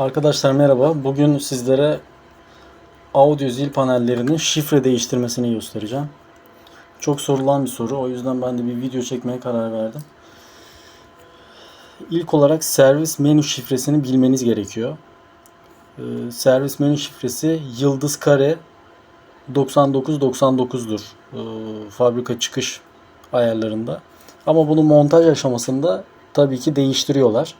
Arkadaşlar merhaba. Bugün sizlere audio zil panellerinin şifre değiştirmesini göstereceğim. Çok sorulan bir soru. O yüzden ben de bir video çekmeye karar verdim. İlk olarak servis menü şifresini bilmeniz gerekiyor. Ee, servis menü şifresi yıldız kare 9999'dur. Ee, fabrika çıkış ayarlarında. Ama bunu montaj aşamasında tabii ki değiştiriyorlar.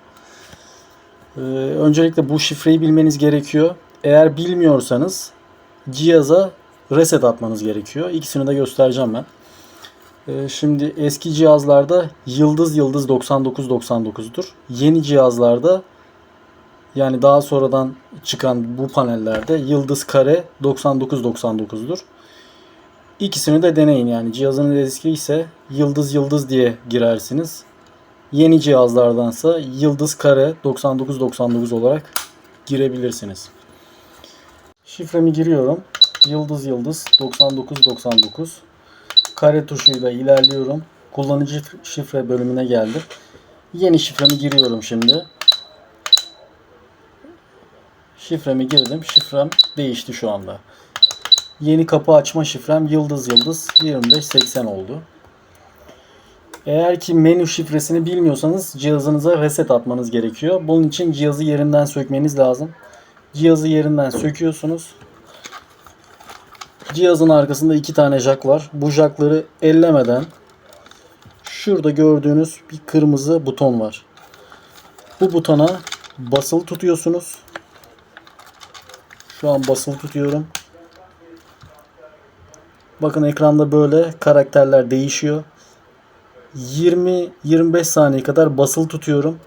Ee, öncelikle bu şifreyi bilmeniz gerekiyor. Eğer bilmiyorsanız cihaza reset atmanız gerekiyor. İkisini de göstereceğim ben. Ee, şimdi eski cihazlarda yıldız yıldız 9999'dur. Yeni cihazlarda yani daha sonradan çıkan bu panellerde yıldız kare 9999'dur. İkisini de deneyin yani cihazınız eski ise yıldız yıldız diye girersiniz. Yeni cihazlardansa yıldız kare 9999 olarak girebilirsiniz. Şifremi giriyorum. Yıldız yıldız 9999. Kare tuşuyla ilerliyorum. Kullanıcı şifre bölümüne geldim. Yeni şifremi giriyorum şimdi. Şifremi girdim. Şifrem değişti şu anda. Yeni kapı açma şifrem yıldız yıldız 2580 oldu. Eğer ki menü şifresini bilmiyorsanız cihazınıza reset atmanız gerekiyor. Bunun için cihazı yerinden sökmeniz lazım. Cihazı yerinden söküyorsunuz. Cihazın arkasında iki tane jack var. Bu jackları ellemeden şurada gördüğünüz bir kırmızı buton var. Bu butona basılı tutuyorsunuz. Şu an basılı tutuyorum. Bakın ekranda böyle karakterler değişiyor. 20-25 saniye kadar basılı tutuyorum.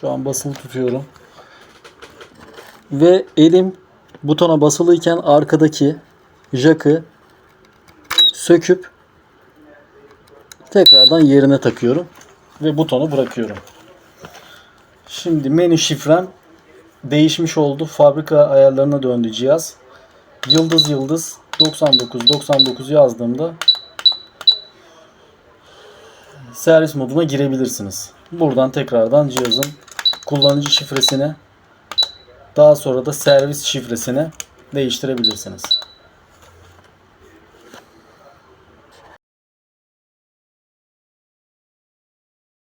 Şu an basılı tutuyorum. Ve elim butona basılıyken arkadaki jack'ı söküp tekrardan yerine takıyorum ve butonu bırakıyorum. Şimdi menü şifrem değişmiş oldu. Fabrika ayarlarına döndü cihaz. Yıldız yıldız 99 99 yazdığımda servis moduna girebilirsiniz. Buradan tekrardan cihazın kullanıcı şifresini daha sonra da servis şifresini değiştirebilirsiniz.